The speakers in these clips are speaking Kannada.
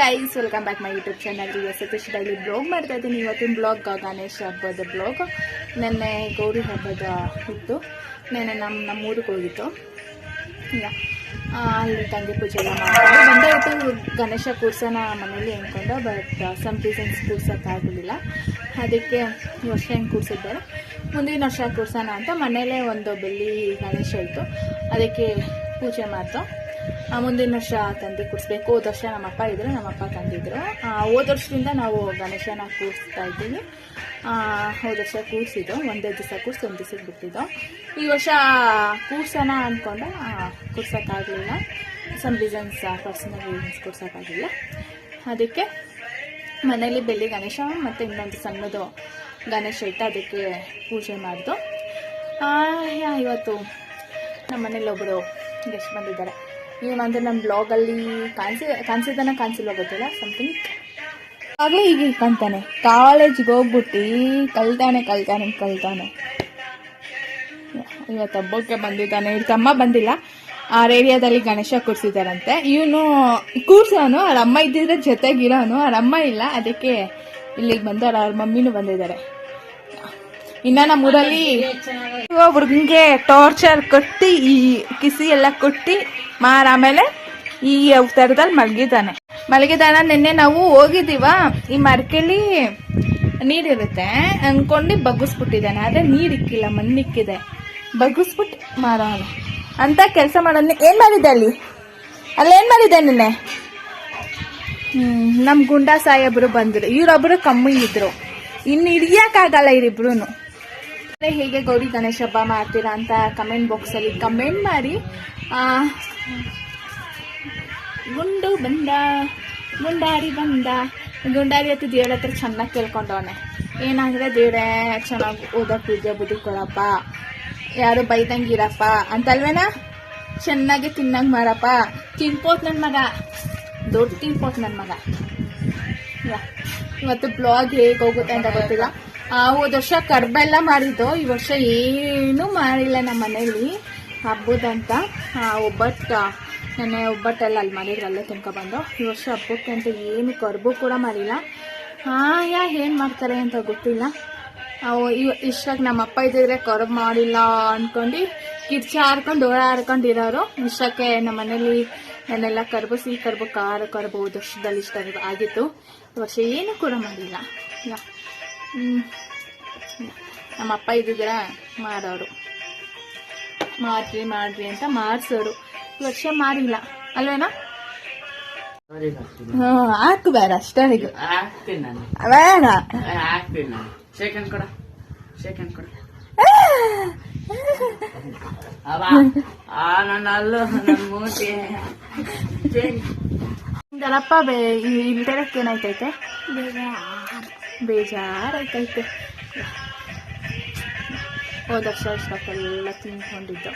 Guys welcome back my YouTube channel ರಿ ಸತೀಶ್ ಡೈಲಿ ಬ್ಲಾಗ್ ಮಾಡ್ತಾ ಇದ್ದೀನಿ. ಇವತ್ತಿನ ಬ್ಲಾಗ್ ಗಣೇಶ ಹಬ್ಬದ ಬ್ಲಾಗ್ ನೆನ್ನೆ ಗೌರಿ ಹಬ್ಬದ ಇತ್ತು. ನೆನ್ನೆ ನಮ್ಮ ನಮ್ಮ ಊರಿಗೆ ಹೋಗಿತ್ತು ಇಲ್ಲ ಅಲ್ಲಿ ತಂಗಿ ಪೂಜೆ ಎಲ್ಲ ಮಾಡ್ತಾರೆ ಬಂದಾಯಿತು ಗಣೇಶ ಕೂರ್ಸೋಣ ಮನೇಲಿ ಅಂದ್ಕೊಂಡು ಬಟ್ ಸಮ್ ರೀಸನ್ಸ್ ಕೂರ್ಸೋಕ್ಕಾಗಲಿಲ್ಲ ಅದಕ್ಕೆ ವರ್ಷ ಹೆಂಗೆ ಕೂರಿಸಿದ್ದಾರೆ ಮುಂದಿನ ವರ್ಷ ಕೂರ್ಸೋಣ ಅಂತ ಮನೇಲೇ ಒಂದು ಬೆಳ್ಳಿ ಗಣೇಶ ಇತ್ತು. ಅದಕ್ಕೆ ಪೂಜೆ ಮಾಡ್ತು. ಮುಂದಿನ ವರ್ಷ ತಂದೆ ಕೂರಿಸ್ಬೇಕು. ಹೋದ ವರ್ಷ ನಮ್ಮಪ್ಪ ಇದ್ರು ನಮ್ಮಪ್ಪ ತಂದಿದ್ರು. ಆ, ಹೋದ ವರ್ಷದಿಂದ ನಾವು ಗಣೇಶನ ಕೂರಿಸ್ತಾ ಇದ್ದೀವಿ. ಹೋದ ವರ್ಷ ಕೂರಿಸಿದ್ದು ಒಂದೇ ದಿವಸ ಕೂರಿಸಿ ಒಂದು ದಿವಸಕ್ಕೆ ಬಿಟ್ಟಿದ್ದು. ಈ ವರ್ಷ ಕೂರ್ಸೋಣ ಅಂದ್ಕೊಂಡು ಕೂರ್ಸೋಕ್ಕಾಗಲಿಲ್ಲ. ಸಮ್ ರೀಸನ್ಸ್ ಪರ್ಸನಲ್ ರೀಸನ್ಸ್ ಕೂರ್ಸೋಕ್ಕಾಗಲಿಲ್ಲ ಅದಕ್ಕೆ ಮನೇಲಿ ಬೆಳ್ಳಿ ಗಣೇಶ ಮತ್ತು ಇನ್ನೊಂದು ಸಣ್ಣದು ಗಣೇಶ ಇಟ್ಟು ಅದಕ್ಕೆ ಪೂಜೆ ಮಾಡಿದ್ದು ಇವತ್ತು ನಮ್ಮ ಮನೇಲಿ ಒಬ್ಬರು ಗೆಸ್ಟ್ ಬಂದಿದ್ದಾರೆ. ಇವನಂದ್ರೆ ನಮ್ಮ ಬ್ಲಾಗಲ್ಲಿ ಕಾಣಿಸಿ ಕಾಣಿಸಿದಾನ ಕಾಣಿಸಿಲ್ಲ ಗೊತ್ತಿಲ್ಲ? ಸಮಥಿಂಗ್ ಆಗಲೇ ಈಗ ಕಂತಾನೆ ಕಾಲೇಜಿಗೆ ಹೋಗ್ಬಿಟ್ಟು ಕಲ್ತಾನೆ ಕಲ್ತಾನೆ ಕಲ್ತಾನೆ. ಇವತ್ತು ಹಬ್ಬಕ್ಕೆ ಬಂದಿದ್ದಾನೆ. ಇವ್ರ ತಮ್ಮ ಬಂದಿಲ್ಲ. ಆ ಏರಿಯಾದಲ್ಲಿ ಗಣೇಶ ಕೂರಿಸಿದಾರಂತೆ. ಇವನು ಕೂರ್ಸೋನು, ಅವ್ರ ಅಮ್ಮ ಇದ್ದಿದ್ರೆ ಜೊತೆಗಿರೋನು, ಅವ್ರ ಅಮ್ಮ ಇಲ್ಲ. ಅದಕ್ಕೆ ಇಲ್ಲಿಗೆ ಬಂದು ಅವ್ರ ಅವ್ರ ಮಮ್ಮಿನೂ ಬಂದಿದ್ದಾರೆ. ಇನ್ನ ನಮ್ಮೂರಲ್ಲಿ ಒಬ್ರಿಗೆ ಟಾರ್ಚರ್ ಕೊಟ್ಟು, ಈ ಕಿಸಿ ಎಲ್ಲ ಕೊಟ್ಟು, ಮಾರ ಆಮೇಲೆ ಈ ತರದಲ್ಲಿ ಮಲಗಿದ್ದಾನೆ. ಮಲಗಿದಾನ ನಿನ್ನೆ ನಾವು ಹೋಗಿದ್ದೀವ, ಈ ಮರಕೆಲಿ ನೀರಿರುತ್ತೆ, ಅನ್ಕೊಂಡು ಬಗ್ಗಿಸ್ಬಿಟ್ಟಿದ್ದಾನೆ. ಆದ್ರೆ ನೀರಿಕ್ಕಿಲ್ಲ, ಮಣ್ಣಿಕ್ಕಿದೆ. ಬಗ್ಗಿಸ್ಬಿಟ್ಟು ಮಾರ ಅಂತ ಕೆಲಸ ಮಾಡೋದನ್ನ ಏನ್ ಮಾಡಿದ್ದೆ ಅಲ್ಲಿ? ಅಲ್ಲಿ ಏನ್ ಮಾಡಿದ್ದೆ ನಿನ್ನೆ? ಹ್ಮ್, ನಮ್ ಗುಂಡಾ ಸಾಹೇಬ್ರು ಬಂದ್ರು. ಇವ್ರೊಬ್ರು ಕಮ್ಮಿ ಇದ್ರು. ಇನ್ನು ಹಿಡಿಯಕ್ಕಾಗಲ್ಲ ಇವರಿಬ್ರು ಹೇಗೆ ಗೌರಿ ಗಣೇಶ ಹಬ್ಬ ಮಾಡ್ತೀರಾ ಅಂತ ಕಮೆಂಟ್ ಬಾಕ್ಸ್ ಅಲ್ಲಿ ಕಮೆಂಟ್ ಮಾಡಿ. ಗುಂಡು ಬಂದ, ಗುಂಡಾರಿ ಬಂದ. ಗುಂಡಾರಿ ಹತ್ತು ದೇವ್ರ ಹತ್ರ ಚೆನ್ನಾಗಿ ಕೇಳ್ಕೊಂಡವನೆ. ಏನಾದ್ರೆ ದೇವ್ರೆ, ಚೆನ್ನಾಗಿ ಓದೋ ಪೂಜೆ ಬುದ್ಧಿ ಕೊಡಪ್ಪ. ಯಾರು ಬೈದಂಗಿರಪ್ಪ ಅಂತಲ್ವೇನ? ಚೆನ್ನಾಗಿ ತಿನ್ನಂಗ್ ಮಾಡಪ್ಪ. ತಿನ್ಪೋತ್ ನನ್ ಮಗ. ದೊಡ್ಡ ತಿನ್ಪೋತ್ ನನ್ ಮಗ. ಇವತ್ತು ಬ್ಲಾಗ್ ಹೇಗೆ ಹೋಗುತ್ತೆ ಅಂತ ಗೊತ್ತಿಲ್ಲ. ಹೋದ ವರ್ಷ ಕರ್ಬೆಲ್ಲ ಮಾಡಿದ್ದು. ಈ ವರ್ಷ ಏನೂ ಮಾಡಿಲ್ಲ ನಮ್ಮ ಮನೇಲಿ. ಹಬ್ಬದಂತ ಒಬ್ಬಟ್ಟು, ನೆನ್ನೆ ಒಬ್ಬಟ್ಟೆಲ್ಲ ಅಲ್ಲಿ ಮಾಡಿದ್ರು, ಅಲ್ಲೇ ತಿನ್ಕೊಬಂದು ಈ ವರ್ಷ ಹಬ್ಬಕ್ಕೆ ಅಂತ ಏನು ಕರ್ಬು ಕೂಡ ಮಾಡಿಲ್ಲ. ಹಾಂ ಯಾ, ಏನು ಮಾಡ್ತಾರೆ ಅಂತ ಗೊತ್ತಿಲ್ಲ. ಇಷ್ಟಾಗ ನಮ್ಮ ಅಪ್ಪ ಇದ್ದಿದ್ರೆ ಕರ್ಬ್ ಮಾಡಿಲ್ಲ ಅಂದ್ಕೊಂಡು ಕಿರ್ಚಿ ಹಾರ್ಕೊಂಡು ಓಡ ಹಾರ್ಕೊಂಡಿರೋರು ಇಷ್ಟಕ್ಕೆ ನಮ್ಮ ಮನೇಲಿ ನನ್ನೆಲ್ಲ ಕರ್ಬು, ಸಿಹಿ ಕರ್ಬು, ಖಾರ ಕರ್ಬು ವರ್ಷದಲ್ಲಿ ಇಷ್ಟ ಆಗಿತ್ತು. ವರ್ಷ ಏನು ಕೂಡ ಮಾಡಿಲ್ಲ. ಯಾ. ಹ್ಮ್. ನಮ್ಮ ಅಪ್ಪ ಇದ್ದಿದ್ರೆ ಮಾಡೋರು ಮಾಡ್ರಿ ಮಾಡ್ರಿ ಅಂತ ಮಾಡಿಸೋರು ಈ ವರ್ಷ ಮಾಡಿಲ್ಲ ಅಲ್ವೇನಾ? ಹ್ಮ್ ಹಾಕು ಬೇಡ ಅಷ್ಟೇ ಬೇಡ. ಇದಲ್ಲಪ್ಪ ಬೇ ಇಲ್ದಿರಕ್ಕೆ ಏನಾಯ್ತೈತೆ? ಬೇಜಾರಾಯ್ತೈತೆ. ಹೋದ ವರ್ಷ ಎಲ್ಲ ತಿನ್ಕೊಂಡಿದ್ದು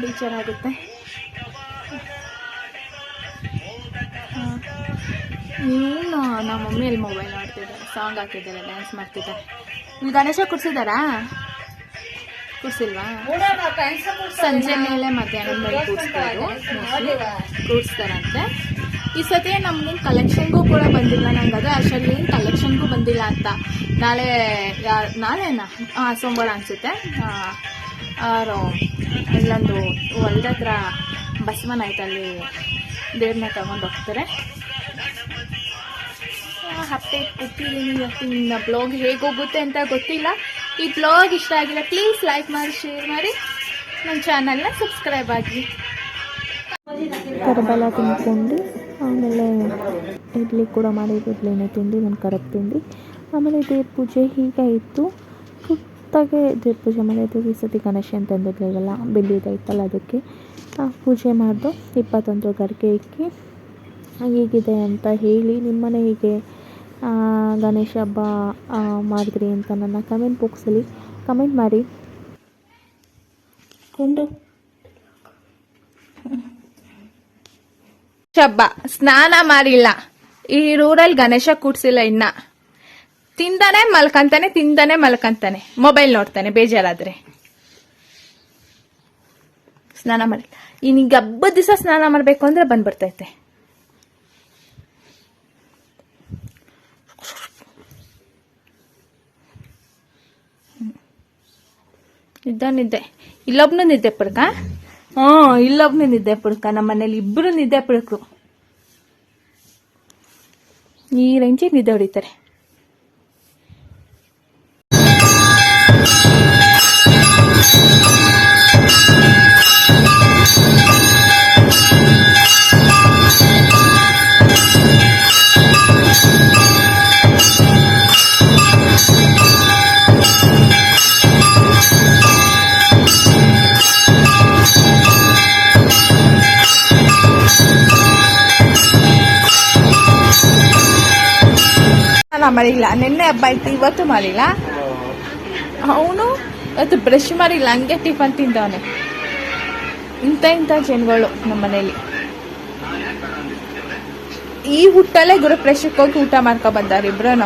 ಬೇಜಾರಾಗುತ್ತೆ. ಏನು ನಮ್ಮ ಮಮ್ಮಿಯಲ್ಲಿ ಮೊಬೈಲ್ ನೋಡ್ತಿದ್ದಾರೆ ಸಾಂಗ್ ಹಾಕಿದ್ದಾರೆ ಡ್ಯಾನ್ಸ್ ಮಾಡ್ತಿದ್ದಾರೆ ನೀವು ಗಣೇಶ ಕೂರ್ಸಿದಾರಾ? ಕೂರ್ಸಿಲ್ವಾ? ಸಂಜೆ ಮೇಲೆ ಮಧ್ಯಾಹ್ನದ ಮೇಲೆ ಕೂರಿಸ್ತಾರೆ ಕೂರಿಸ್ತಾರಂತೆ. ಈ ಸತಿ ನಮ್ಗೇನು ಕಲೆಕ್ಷನ್ಗೂ ಕೂಡ ಬಂದಿಲ್ಲ ನಂಗೆ ಅದು ಅಷ್ಟರಲ್ಲಿ ಏನು ಬಂದಿಲ್ಲ ಅಂತ. ನಾಳೆ ಯಾರು ನಾಳೆನಾ? ಹಾಂ ಸೋಮವಾರ ಅನಿಸುತ್ತೆ. ಅವರು ಇಲ್ಲೊಂದು ಹೊಲ್ದ ಹತ್ರ ಬಸವನ ಆಯ್ತು ಅಲ್ಲಿ ದೇವ್ರನ್ನ ತಗೊಂಡು ಹೋಗ್ತಾರೆ. ಹತ್ತೆ ಕೊಟ್ಟಿದ್ದೀನಿ ಇವತ್ತಿನ ಬ್ಲಾಗ್ ಹೇಗೋಗುತ್ತೆ ಅಂತ ಗೊತ್ತಿಲ್ಲ. ಈ ಬ್ಲಾಗ್ ಇಷ್ಟ ಆಗಿಲ್ಲ ಪ್ಲೀಸ್ ಲೈಕ್ ಮಾಡಿ ಶೇರ್ ಮಾಡಿ. ನನ್ನ ಚಾನಲ್ನ ಸಬ್ಸ್ಕ್ರೈಬ್ ಆಗಿ. ಕರಬಲ ತಿಂದ್ಕೊಂಡು, ಆಮೇಲೆ ಇಡ್ಲಿ ಕೂಡ ಮಾಡಿದ್ದು ಇಡ್ಲಿನೇ ತಿಂದು ನಾನು ಕರಬ್ ತಿಂದು ಆಮೇಲೆ ದೇವ್ರ ಪೂಜೆ ಹೀಗೆ ಇತ್ತು. ಸುತ್ತಾಗೆ ದೇವ್ರ ಪೂಜೆ ಮಾಡಿದ್ದು ಈ ಸತಿ ಗಣೇಶ ಅಂತಂದಿರಲಿಲ್ಲ ಬೆಳ್ಳಿದೈತಲ್ಲ ಅದಕ್ಕೆ. ಪೂಜೆ ಮಾಡಿದು ಇಪ್ಪತ್ತೊಂದು ಗರಿಕೆ ಇಕ್ಕಿ ಹೀಗಿದೆ ಅಂತ ಹೇಳಿ ನಿಮ್ಮನೆ ಹೀಗೆ ಗಣೇಶ ಹಬ್ಬ ಮಾಡಿದ್ರಿ ಅಂತ ನನ್ನ ಕಮೆಂಟ್ ಬಾಕ್ಸಲ್ಲಿ ಕಮೆಂಟ್ ಮಾಡಿ. ಕೊಂಡು. ಹಬ್ಬ, ಸ್ನಾನ ಮಾಡಿಲ್ಲ. ಈ ರೂರಲ್ಲಿ ಗಣೇಶ ಕೂಡ್ಸಿಲ್ಲ ಇನ್ನ. ತಿಂದಾನೆ, ಮಲ್ಕಂತಾನೆ ತಿಂದಾನೆ, ಮಲ್ಕಂತಾನೆ. ಮೊಬೈಲ್ ನೋಡ್ತಾನೆ, ಬೇಜಾರಾದ್ರೆ. ಸ್ನಾನ ಮಾಡಿ ಈಗ ಹಬ್ಬದ ದಿವಸ ಸ್ನಾನ ಮಾಡಬೇಕು ಅಂದ್ರೆ ಬಂದ್ಬಿಡ್ತೈತೆ. ನಿದ್ದೆ ನಿದ್ದೆ. ಇಲ್ಲೊಬ್ನು ನಿದ್ದೆ ಪುಡ್ಕ? ಹ್ಞೂ, ಇಲ್ಲೊಬ್ನು ನಿದ್ದೆ ಪುಡ್ಕ. ನಮ್ಮ ಮನೇಲಿ ಇಬ್ಬರು ನಿದ್ದೆ ಪುಡ್ಕು. ಈ ನಿದ್ದೆ ಹೊಡಿತಾರೆ. ನಾನು ಮಾಡಿಲ್ಲ ನಿನ್ನೆ ಹಬ್ಬ ಆಯ್ತು, ಇವತ್ತು ಮಾಡಿಲ್ಲ ಅವನು ಇವತ್ತು ಬ್ರಷ್ ಮಾಡಿಲ್ಲ ಹಂಗೆ ಟಿಫನ್ ತಿಂದವನೆ. ಇಂಥ ಇಂಥ ಜನಗಳು ನಮ್ಮ ಮನೇಲಿ ಈ ಹುಟ್ಟಲ್ಲೇ ಗುರುಪ್ರವೇಶಕ್ಕೆ ಹೋಗಿ ಊಟ ಮಾಡ್ಕೊ ಬಂದಾರ ಇಬ್ರು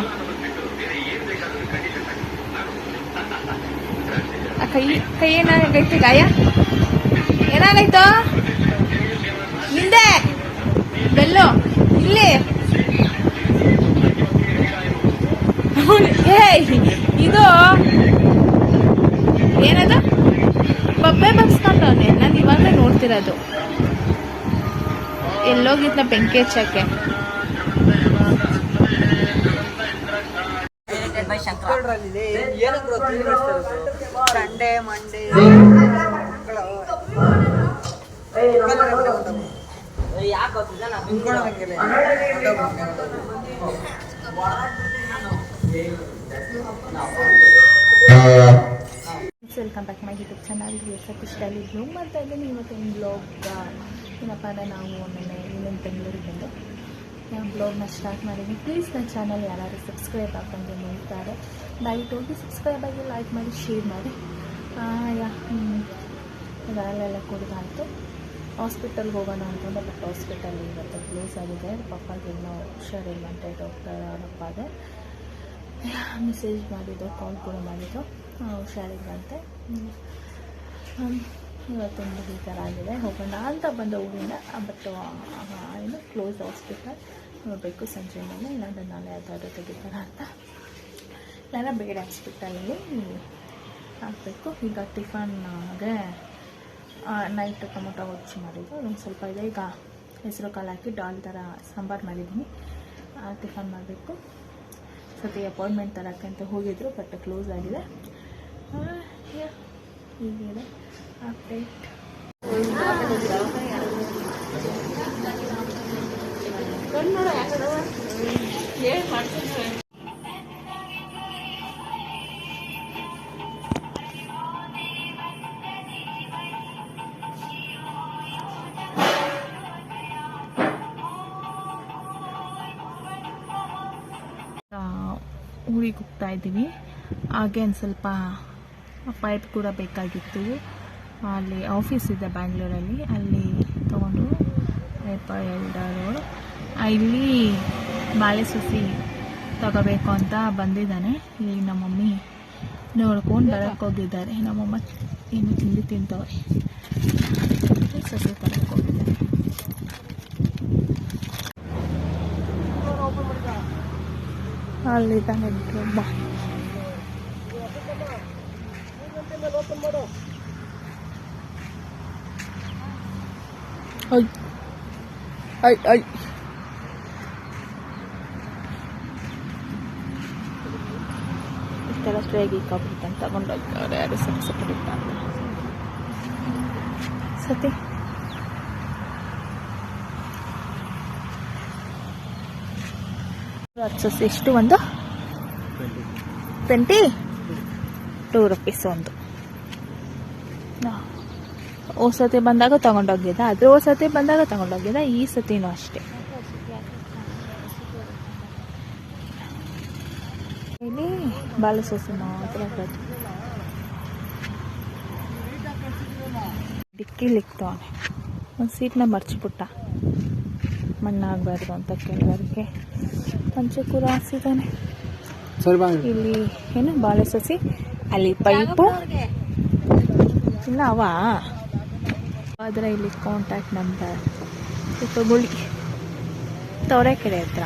ಕೈ ಕೈ ಏನಾಗೈತಿ ಗಾಯ? ಏನಾಗೈತೋ? ಹಿಂದೆ. ಬೆಲ್ಲು. ಇಲ್ಲಿ ಅವ್ನು- ಏಯ್ ಇದು ಏನದು? ಬಬ್ಬೆ ಬಗ್ಸ್ಕೊಂಡವನೆ. ನಾನು ಇವಾಗಲೇ ನೋಡ್ತಿರೋದು. ಎಲ್ಲೋಗಿದ್ನ ಬೆಂಕಿ ಹಚ್ಚಕ್ಕೆ. Sunday Monday. Welcome back my YouTube channel Satish daily blog ಮಾಡ್ತಾ ಇದ್ದೀನಿ ಬ್ಲಾಗ್ ಏನಪ್ಪ ಅಂದರೆ ನಾವು ಒಮ್ಮೆ ಇನ್ನೊಂದು ಬೆಂಗಳೂರಿಗೆ ಬಂದು ನಾನು ಬ್ಲಾಗ್ನ ಸ್ಟಾರ್ಟ್ ಮಾಡಿದ್ದೀನಿ ಪ್ಲೀಸ್ ನನ್ನ ಚಾನಲ್ ಯಾರಾದರೂ ಸಬ್ಸ್ಕ್ರೈಬ್ ಹಾಕೊಂಡು ನೋಡ್ತಾರೆ ದಯವಿಟ್ಟು ಹೋಗಿ ಸಬ್ಸ್ಕ್ರೈಬ್ ಆಗಿ ಲೈಕ್ ಮಾಡಿ ಶೇರ್ ಮಾಡಿ ಅದೆಲ್ಲ ಕುಡಿದಾಯಿತು ಹಾಸ್ಪಿಟಲ್ಗೆ ಹೋಗೋಣ ಅಂತಂದ್ರೆ ಬಟ್ ಹಾಸ್ಪಿಟಲ್ ಇವತ್ತು ಕ್ಲೋಸ್ ಆಗಿದೆ ಪಪ್ಪಾಗೆ ಇನ್ನೂ ಹುಷಾರಿಲ್ಲ ಅಂತ ಡಾಕ್ಟರ್ ಅವರಪ್ಪಾಗೆ ಮೆಸೇಜ್ ಮಾಡಿದ್ದು ಕಾಲ್ ಕೂಡ ಇವತ್ತು ಹ್ಮ್. ಇವತ್ತೊಂದು ಈ ಥರ ಆಗಿದೆ. ಹೋಗೋಣ ಅಂತ ಬಂದ ಊರಿಂದ ಬಟ್ ಏನು ಕ್ಲೋಸ್ ಹಾಸ್ಪಿಟಲ್ ನೋಡಬೇಕು ಸಂಜೆ ಮೇಲೆ, ಇಲ್ಲಾಂದ್ರೆ ನಾಳೆ ಯಾವುದಾದ್ರು ತೆಗಿತಾರ ಅಂತ. ಇಲ್ಲ ಬೇಡ ಹಾಸ್ಪಿಟಲಲ್ಲಿ ಹಾಕಬೇಕು. ಈಗ ಟಿಫನ್ಗೆ ನೈಟ್ ಟೊಮೊಟೊ ಹೊಚ್ಚಿ ಮಾಡಿದ್ದು. ಒಂದು ಸ್ವಲ್ಪ ಇದೆ. ಈಗ ಹೆಸರು ಕಾಳು ಹಾಕಿ ಡಾಲ್ ಥರ ಸಾಂಬಾರು ಮಾಡಿದ್ದೀನಿ. ಟಿಫನ್ ಮಾಡಬೇಕು. ಸತಿ ಅಪಾಯಿಂಟ್ಮೆಂಟ್ ತರೋಕ್ಕಂತ ಹೋಗಿದ್ರು ಬಟ್ ಕ್ಲೋಸ್ ಆಗಿದೆ. ಹೀಗಿದೆ. ಅಪ್ಡೇಟ್ ಊರಿಗೆ ಹೋಗ್ತಾ ಇದ್ದೀವಿ. ಹಾಗೆ ಒಂದು ಸ್ವಲ್ಪ ಪೈಪ್ ಕೂಡ ಬೇಕಾಗಿತ್ತು. ಅಲ್ಲಿ ಆಫೀಸ್ ಇದೆ ಬ್ಯಾಂಗ್ಳೂರಲ್ಲಿ ಅಲ್ಲಿ. ತೊಗೊಂಡು ಪೈಪ್ ಎರಡರು ಇಲ್ಲಿ ಬಾಳೆ ಸಸಿ ತಗೋಬೇಕು ಅಂತ ಬಂದಿದ್ದಾನೆ. ಇಲ್ಲಿ ನಮ್ಮ ಮಮ್ಮಿ ನೋಡ್ಕೊಂಡು ಬರೋಕ್ಕೋಗಿದ್ದಾರೆ ನಮ್ಮಮ್ಮ ಏನು ತಿಂಡಿ ತಿಂತವೆ ಸಸಿ ತರಕ್ಕೆ ಹೋಗಿದ್ದಾರೆ ಅಲ್ಲಿದ್ದಾನೆ ಒಬ್ಬ ಐ ಐ ಐ ಇಷ್ಟೆಲ್ಲ ಟ್ರೇಗೆ ಇಕ್ಕಾಬಿಟ್ಟು ತಗೊಂಡೋಗ್ತಾರೆ ಯಾರು ಸ್ವಲ್ಪ ಸ್ವಲ್ಪ ಬಿಟ್ಟ ಅಂತ ಸತಿ ಹಚ್ಚಸ್ ಎಷ್ಟು ಒಂದು? ಟ್ವೆಂಟಿ ಟೂ ರುಪೀಸ್ ಒಂದು. ಓ ಸತಿ ಬಂದಾಗ ತಗೊಂಡೋಗಿದ್ದ. ಅದ್ರ ಓ ಸತಿ ಬಂದಾಗ ತಗೊಂಡೋಗಿದ್ದ. ಈ ಸತಿನೂ ಅಷ್ಟೇ. ಇಲ್ಲಿ ಬಾಳೆ ಸೊಸೆ ಮಾತ್ರ ಬರೋದು. ಅವನೇ ಒಂದು ಸೀಟ್ನ ಮರ್ಚಿಬಿಟ್ಟ. ಮಣ್ಣಾಗಬಾರ್ದು ಅಂತ ಕೆಲವರಿಗೆ ಪಂಚಕೂರ ಹಾಕ್ಸಿದ್ದಾನೆ ಇಲ್ಲಿ ಏನು ಬಾಳೆ ಸಸಿ ಅಲ್ಲಿ ಪೈಪು. ಇಲ್ಲ ಅವ. ಆದರೆ ಇಲ್ಲಿ ಕಾಂಟ್ಯಾಕ್ಟ್ ನಂಬರ್ ತಗೊಳ್ಳಿ. ತವರೆಕೆರೆ ಹತ್ರ.